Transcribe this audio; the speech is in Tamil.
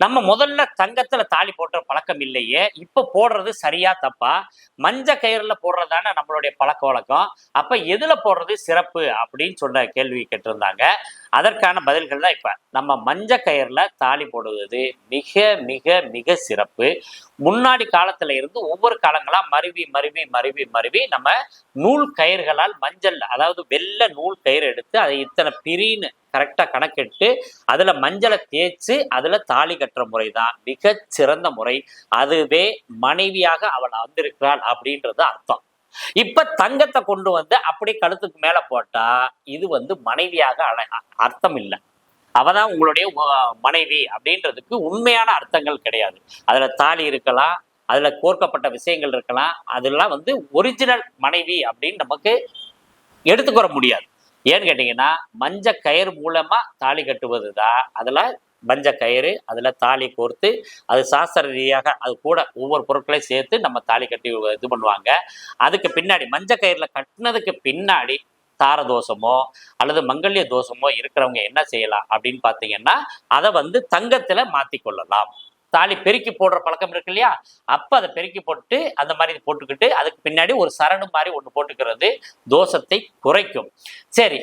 நம்ம முதல்ல தங்கத்துல தாலி போடுற பழக்கம் இல்லையே. இப்ப போடுறது சரியா தப்பா? மஞ்ச கயிறுல போடுறதான நம்மளுடைய பழக்க வழக்கம்? அப்ப எதுல போடுறது சிறப்பு அப்படின்னு சொன்ன கேள்வி கேட்டிருந்தாங்க. அதற்கான பதில்கள் தான் இப்ப. நம்ம மஞ்ச கயிறுல தாலி போடுவது மிக மிக மிக சிறப்பு. முன்னாடி காலத்துல இருந்து ஒவ்வொரு காலங்களா மருவி மருவி மருவி மருவி நம்ம நூல் கயிறுகளால் மஞ்சள் அதாவது வெள்ளை நூல் கயிறு எடுத்து அதை இத்தனை பிரின்னு கரெக்டாக கணக்கிட்டு அதுல மஞ்சளை தேய்ச்சி அதுல தாலி கட்டுற முறை தான் மிக சிறந்த முறை. அதுவே மனைவியாக அவள் வந்திருக்கிறாள் அப்படின்றது அர்த்தம். இப்ப தங்கத்தை கொண்டு வந்து அப்படி கழுத்துக்கு மேல போட்டா இது வந்து மனைவியாக அழ- அர்த்தம் இல்லை. அவதான் உங்களுடைய மனைவி அப்படின்றதுக்கு உண்மையான அர்த்தங்கள் கிடையாது. அதுல தாலி இருக்கலாம் அதுல கோர்க்கப்பட்ட விஷயங்கள் இருக்கலாம் அதெல்லாம் வந்து ஒரிஜினல் மனைவி அப்படின்னு நமக்கு எடுத்துக்கிற முடியாது. ஏன்னு கேட்டீங்கன்னா மஞ்ச கயிறு மூலமா தாலி கட்டுவது தான் அதில் மஞ்ச கயிறு அதில் தாலி கோர்த்து அது சாஸ்திர ரீதியாக அது கூட ஒவ்வொரு பொருட்களையும் சேர்த்து நம்ம தாலி கட்டி இது பண்ணுவாங்க. அதுக்கு பின்னாடி மஞ்ச கயிறுல கட்டினதுக்கு பின்னாடி தார தோஷமோ அல்லது மங்கல்ய தோஷமோ இருக்கிறவங்க என்ன செய்யலாம் அப்படின்னு பார்த்தீங்கன்னா அதை வந்து தங்கத்துல மாத்தி கொள்ளலாம் தாலி பெருக்கி போடுற பழக்கம் இருக்கு இல்லையா? அப்ப அதை பெருக்கி போட்டு அந்த மாதிரி போட்டுக்கிட்டு அதுக்கு பின்னாடி ஒரு சரணு மாதிரி ஒன்று போட்டுக்கிறது தோஷத்தை குறைக்கும். சரி